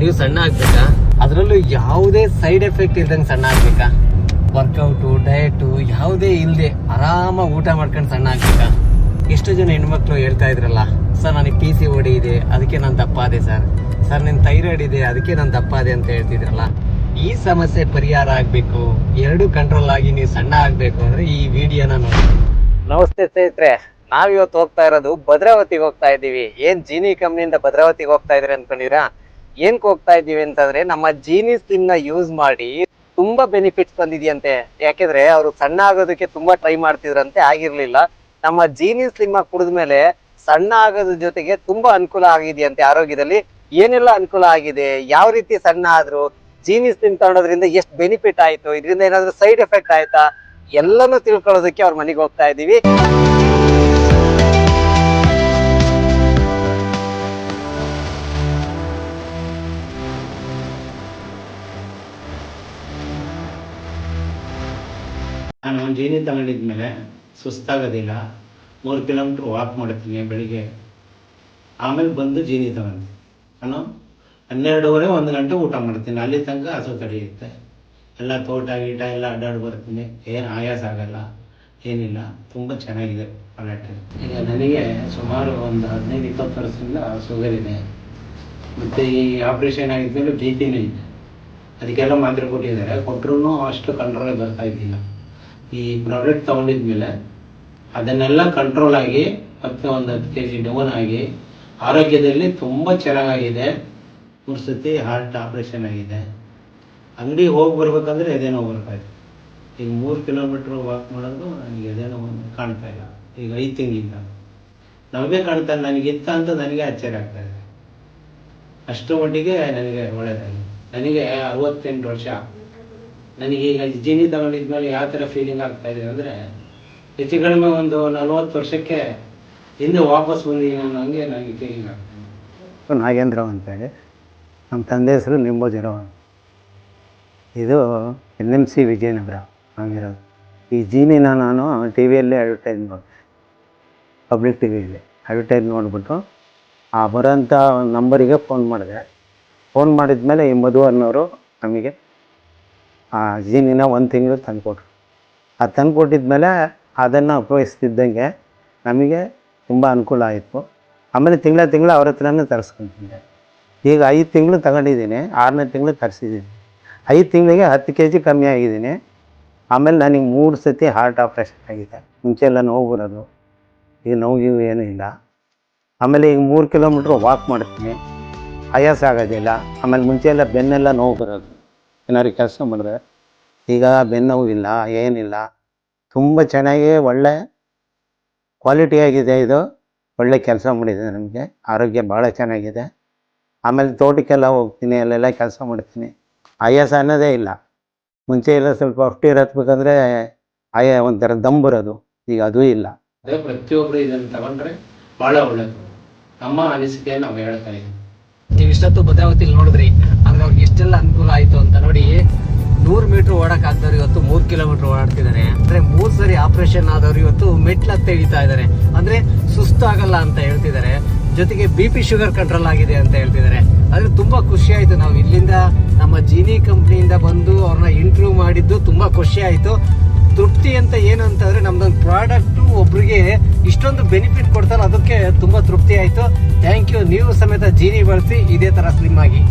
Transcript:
ನೀವು ಸಣ್ಣ ಆಗ್ಬೇಕಾ? ಅದರಲ್ಲೂ ಯಾವುದೇ ಸೈಡ್ ಎಫೆಕ್ಟ್ ಇಲ್ದಂಗೆ ಸಣ್ಣ ಆಗ್ಬೇಕಾ? ವರ್ಕೌಟು ಡಯಟು ಯಾವುದೇ ಇಲ್ಲದೆ ಆರಾಮಾಗಿ ಊಟ ಮಾಡ್ಕೊಂಡು ಸಣ್ಣ ಆಗ್ಬೇಕಾ? ಎಷ್ಟು ಜನ ಹೆಣ್ಮಕ್ಳು ಹೇಳ್ತಾ ಇದ್ರಲ್ಲ, ಸರ್, ನನಗೆ ಪಿ ಸಿ ಓಡಿ ಇದೆ, ಅದಕ್ಕೆ ನಾನು ದಪ್ಪ ಆದೆ ಸರ್. ಸರ್ ನಿನ್ನ ಥೈರಾಯ್ಡ್ ಇದೆ, ಅದಕ್ಕೆ ನಾನು ದಪ್ಪ ಅದೆ ಅಂತ ಹೇಳ್ತಿದ್ರಲ್ಲ, ಈ ಸಮಸ್ಯೆ ಪರಿಹಾರ ಆಗಬೇಕು. ಎರಡು ಕಂಟ್ರೋಲ್ ಆಗಿ ನೀವು ಸಣ್ಣ ಆಗಬೇಕು ಅಂದ್ರೆ ಈ ವಿಡಿಯೋನ ನೋಡಿ. ನಮಸ್ತೆ ಸ್ನೇಹಿತರೆ, ನಾವಿವತ್ತು ಹೋಗ್ತಾ ಇರೋದು ಭದ್ರಾವತಿಗೆ ಹೋಗ್ತಾ ಇದ್ದೀವಿ. ಏನ್ ಜೀನಿ ಕಂಪ್ನಿಯಿಂದ ಭದ್ರಾವತಿಗೆ ಹೋಗ್ತಾ ಇದ್ರಿ ಅನ್ಕೊಂಡಿರಾ ಏನ್ಕ್ ಹೋಗ್ತಾ ಇದ್ದೀವಿ ಅಂತಂದ್ರೆ ನಮ್ಮ ಜೀನಿ ಸ್ಲಿಮ್ ಯೂಸ್ ಮಾಡಿ ತುಂಬಾ ಬೆನಿಫಿಟ್ಸ್ ಬಂದಿದೆಯಂತೆ ಯಾಕೆಂದ್ರೆ ಅವರು ಸಣ್ಣ ಆಗೋದಕ್ಕೆ ತುಂಬಾ ಟ್ರೈ ಮಾಡ್ತಿದ್ರಂತೆ, ಆಗಿರ್ಲಿಲ್ಲ. ನಮ್ಮ ಜೀನಿ ಸ್ಲಿಮ್ ಕುಡಿದ್ಮೇಲೆ ಸಣ್ಣ ಆಗೋದ್ರ ಜೊತೆಗೆ ತುಂಬಾ ಅನುಕೂಲ ಆಗಿದೆಯಂತೆ ಆರೋಗ್ಯದಲ್ಲಿ. ಏನೆಲ್ಲ ಅನುಕೂಲ ಆಗಿದೆ? ಯಾವ ರೀತಿ ಸಣ್ಣ ಆದ್ರು? ಜೀನಿ ಸ್ಲಿಮ್ ತಗೊಳೋದ್ರಿಂದ ಎಷ್ಟು ಬೆನಿಫಿಟ್ ಆಯ್ತು? ಇದರಿಂದ ಏನಾದ್ರು ಸೈಡ್ ಎಫೆಕ್ಟ್ ಆಯ್ತಾ? ಎಲ್ಲಾನು ತಿಳ್ಕೊಳ್ಳೋದಕ್ಕೆ ಅವ್ರ ಮನೆಗೆ ಹೋಗ್ತಾ ಇದೀವಿ. ನಾನು ಒಂದು ಜೀನಿ ತಗೊಂಡಿದ್ಮೇಲೆ ಸುಸ್ತಾಗೋದಿಲ್ಲ, ಮೂರು ಕಿಲೋಮೀಟ್ರ್ ವಾಕ್ ಮಾಡ್ತೀನಿ ಬೆಳಿಗ್ಗೆ. ಆಮೇಲೆ ಬಂದು ಜೀನಿ ತಗೊಂಡಿ. ನಾನು ಹನ್ನೆರಡೂವರೆ ಒಂದು ಗಂಟೆ ಊಟ ಮಾಡ್ತೀನಿ. ಅಲ್ಲಿ ತನಕ ಹಸು ತಡೆಯುತ್ತೆ. ಎಲ್ಲ ತೋಟ, ಗೀಟ ಎಲ್ಲ ಅಡ್ಡಾಡಿ ಬರ್ತೀನಿ. ಏನು ಆಯಾಸ ಆಗಲ್ಲ. ಏನಿಲ್ಲ. ತುಂಬ ಚೆನ್ನಾಗಿದೆ ಪ್ರಾಡಕ್ಟ್ ಈಗ ನನಗೆ ಸುಮಾರು ಒಂದು ಹದಿನೈದು, ಇಪ್ಪತ್ತು ವರ್ಷದಿಂದ ಶುಗರ್ ಇದೆ. ಮತ್ತು ಈ ಆಪ್ರೇಷನ್ ಆಗಿದ್ಮೇಲೆ ಬಿ ಪಿನೂ ಇದೆ. ಅದಕ್ಕೆಲ್ಲ ಮಾತ್ರೆ ಕೊಟ್ಟಿದ್ದಾರೆ. ಕೊಟ್ಟರು ಅಷ್ಟು ಕಂಟ್ರೋಲ್ ಬರ್ತಾ ಇದ್ದಿಲ್ಲ. ಈ ಪ್ರಾಡಕ್ಟ್ ತಗೊಂಡಿದ್ಮೇಲೆ ಅದನ್ನೆಲ್ಲ ಕಂಟ್ರೋಲ್ ಆಗಿ ಮತ್ತೆ ಒಂದು ಹತ್ತು ಕೆ ಜಿ ಡೌನ್ ಆಗಿ ಆರೋಗ್ಯದಲ್ಲಿ ತುಂಬ ಚೆನ್ನಾಗಾಗಿದೆ. ಮೂರು ಸತಿ ಹಾರ್ಟ್ ಆಪ್ರೇಷನ್ ಆಗಿದೆ. ಅಂಗಡಿಗೆ ಹೋಗಿ ಬರ್ಬೇಕಂದ್ರೆ ಎದೆ ನೋವು ಇದೆ. ಈಗ ಮೂರು ಕಿಲೋಮೀಟ್ರ್ ವಾಕ್ ಮಾಡೋದು ನನಗೆ ಎದೆ ನೋವು ಕಾಣ್ತಾ ಇಲ್ಲ. ಈಗ ಐದು ತಿಂಗಳಿಂದ. ನಮಗೆ ಕಾಣ್ತಾ ಇಲ್ಲ. ನನಗಿತ್ತ ಅಂತ ನನಗೆ ಆಶ್ಚರ್ಯ ಆಗ್ತಾ ಇದೆ. ಅಷ್ಟು ಮಟ್ಟಿಗೆ ನನಗೆ ಒಳ್ಳೆಯದಾಗಿದೆ ನನಗೆ ಅರವತ್ತೆಂಟು ವರ್ಷ ನನಗೆ ಈಗ ಜೀನಿ ತಗೊಂಡಿದ್ಮೇಲೆ ಯಾವ ಥರ ಫೀಲಿಂಗ್ ಆಗ್ತಾ ಇದೆ ಅಂದರೆ ಹೆಚ್ಚು ಕಡಿಮೆ ಒಂದು ನಲ್ವತ್ತು ವರ್ಷಕ್ಕೆ ಹಿಂದೆ ವಾಪಸ್ ಬಂದಿದ್ದೀನಿ ಅನ್ನೋ ಹಂಗೆ ನನಗೆ ಫೀಲಿಂಗ್ ಆಗ್ತದೆ ನಾಗೇಂದ್ರ ಅಂತೇಳಿ, ನಮ್ಮ ತಂದೆ ಹೆಸರು ನಿಂಬೋಜಿರಾವ್ ಅಂತ. ಇದು ಎನ್ ಎಂ ಸಿ ವಿಜಯನಗರ ಆಗಿರೋದು ಈ ಜೀನಿನ ನಾನು ಟಿ ವಿಯಲ್ಲೇ ಅಡ್ವರ್ಟೈಸ್ ಮಾಡಿದೆ. ಪಬ್ಲಿಕ್ ಟಿ ವಿಯಲ್ಲಿ ಅಡ್ವರ್ಟೈಸ್ ನೋಡಿಬಿಟ್ಟು, ಆ ಬರೋಂಥ ನಂಬರಿಗೆ ಫೋನ್ ಮಾಡಿದೆ. ಫೋನ್ ಮಾಡಿದ್ಮೇಲೆ ಈ ಮಧು ಅನ್ನೋರು ನಮಗೆ ಆ ಜೀನಿನ ಒಂದು ತಿಂಗಳು ತಂದುಕೊಟ್ರು. ಆ ತಂದುಕೊಟ್ಟಿದ್ಮೇಲೆ ಅದನ್ನು ಉಪಯೋಗಿಸ್ತಿದ್ದಂಗೆ ನಮಗೆ ತುಂಬ ಅನುಕೂಲ ಆಯಿತು. ಆಮೇಲೆ ತಿಂಗಳ ತಿಂಗಳು ಅವ್ರ ಹತ್ರನೇ ತರಿಸ್ಕೊತಿದ್ದೆ ಈಗ ಐದು ತಿಂಗಳು ತಗೊಂಡಿದ್ದೀನಿ, ಆರನೇ ತಿಂಗಳು ತರಿಸಿದ್ದೀನಿ. ಐದು ತಿಂಗಳಿಗೆ ಹತ್ತು ಕೆ ಜಿ ಕಮ್ಮಿ ಆಗಿದ್ದೀನಿ. ಆಮೇಲೆ ನನಗೆ ಮೂರು ಸತಿ ಹಾರ್ಟ್ ಆಪ್ರೇಷನ್ ಆಗಿದೆ. ಮುಂಚೆ ಎಲ್ಲ ನೋವು ಬರೋದು. ಈಗ ನೋವು ಏನೂ ಇಲ್ಲ. ಆಮೇಲೆ ಈಗ ಮೂರು ಕಿಲೋಮೀಟ್ರ್ ವಾಕ್ ಮಾಡ್ತೀನಿ ಆಯಾಸ ಆಗೋದಿಲ್ಲ. ಆಮೇಲೆ ಮುಂಚೆ ಎಲ್ಲ ಬೆನ್ನೆಲ್ಲ ನೋವು ಬರೋದು. ಏನಾದ್ರು ಕೆಲಸ ಮಾಡಿದ್ರೆ? ಈಗ ಬೆನ್ನೋವಿಲ್ಲ ಏನಿಲ್ಲ. ತುಂಬ ಚೆನ್ನಾಗಿ ಒಳ್ಳೆ ಕ್ವಾಲಿಟಿ ಆಗಿದೆ ಇದು. ಒಳ್ಳೆ ಕೆಲಸ ಮಾಡಿದೆ ನಮಗೆ. ಆರೋಗ್ಯ ಭಾಳ ಚೆನ್ನಾಗಿದೆ. ಆಮೇಲೆ ತೋಟಕ್ಕೆಲ್ಲ ಹೋಗ್ತೀನಿ ಅಲ್ಲೆಲ್ಲ ಕೆಲಸ ಮಾಡ್ತೀನಿ. ಆಯಾಸ ಅನ್ನೋದೇ ಇಲ್ಲ. ಮುಂಚೆ ಎಲ್ಲ ಸ್ವಲ್ಪ ಹೊಟ್ಟೆ ಹತ್ಬೇಕಂದ್ರೆ ಆಯ ಒಂಥರ ದಮ್ ಬರೋದು. ಈಗ ಅದೂ ಇಲ್ಲ. ಅದೇ ಪ್ರತಿಯೊಬ್ಬರು ಇದನ್ನು ತಗೊಂಡ್ರೆ ಭಾಳ ಒಳ್ಳೆಯದು ನಮ್ಮ ಅನಿಸಿಕೆ ನಾವು ಹೇಳ್ತಾ ಇದ್ದೀವಿ. ನೀವು ಇಷ್ಟೊತ್ತು ಭದ್ರಾವತಿಲಿ ನೋಡಿದ್ರಿ ಆದ್ರೆ ಅವ್ರಿಗೆ ಎಷ್ಟೆಲ್ಲ ಅನುಕೂಲ ಆಯ್ತು ಅಂತ ನೋಡಿ ನೂರು ಮೀಟರ್ ಓಡಕ್ ಆಗ್ದವ್ರು ಇವತ್ತು ಮೂರು ಕಿಲೋಮೀಟರ್ ಓಡಾಡ್ತಿದ್ದಾರೆ ಅಂದ್ರೆ ಮೂರ್ ಸರಿ ಆಪರೇಷನ್ ಆದವ್ರು ಇವತ್ತು ಮೆಟ್ಲ ತೆಗಿತಾ ಇಳಿತಾ ಇದ್ದಾರೆ ಅಂದ್ರೆ ಸುಸ್ತಾಗಲ್ಲ ಅಂತ ಹೇಳ್ತಿದ್ದಾರೆ ಜೊತೆಗೆ ಬಿ ಪಿ ಶುಗರ್ ಕಂಟ್ರೋಲ್ ಆಗಿದೆ ಅಂತ ಹೇಳ್ತಿದ್ದಾರೆ ಆದರೆ ತುಂಬಾ ಖುಷಿ ಆಯ್ತು. ನಾವು ಇಲ್ಲಿಂದ ನಮ್ಮ ಜೀನಿ ಕಂಪ್ನಿಯಿಂದ ಬಂದು ಅವ್ರನ್ನ ಇಂಟರ್ವ್ಯೂ ಮಾಡಿದ್ದು ತುಂಬಾ ಖುಷಿ ಆಯ್ತು. ತೃಪ್ತಿ ಅಂತ ಏನು ಅಂತಂದ್ರೆ ನಮ್ದೊಂದು ಪ್ರಾಡಕ್ಟ್ ಒಬ್ರಿಗೆ ಇಷ್ಟೊಂದು ಬೆನಿಫಿಟ್ ಕೊಡ್ತಾರೆ. ಅದಕ್ಕೆ ತುಂಬಾ ತೃಪ್ತಿ ಆಯ್ತು. ಥ್ಯಾಂಕ್ ಯು ನೀವು ಸಮೇತ ಜೀನಿ ಬಳಸಿ ಇದೇ ತರ ಸ್ಲಿಮ್ ಆಗಿ.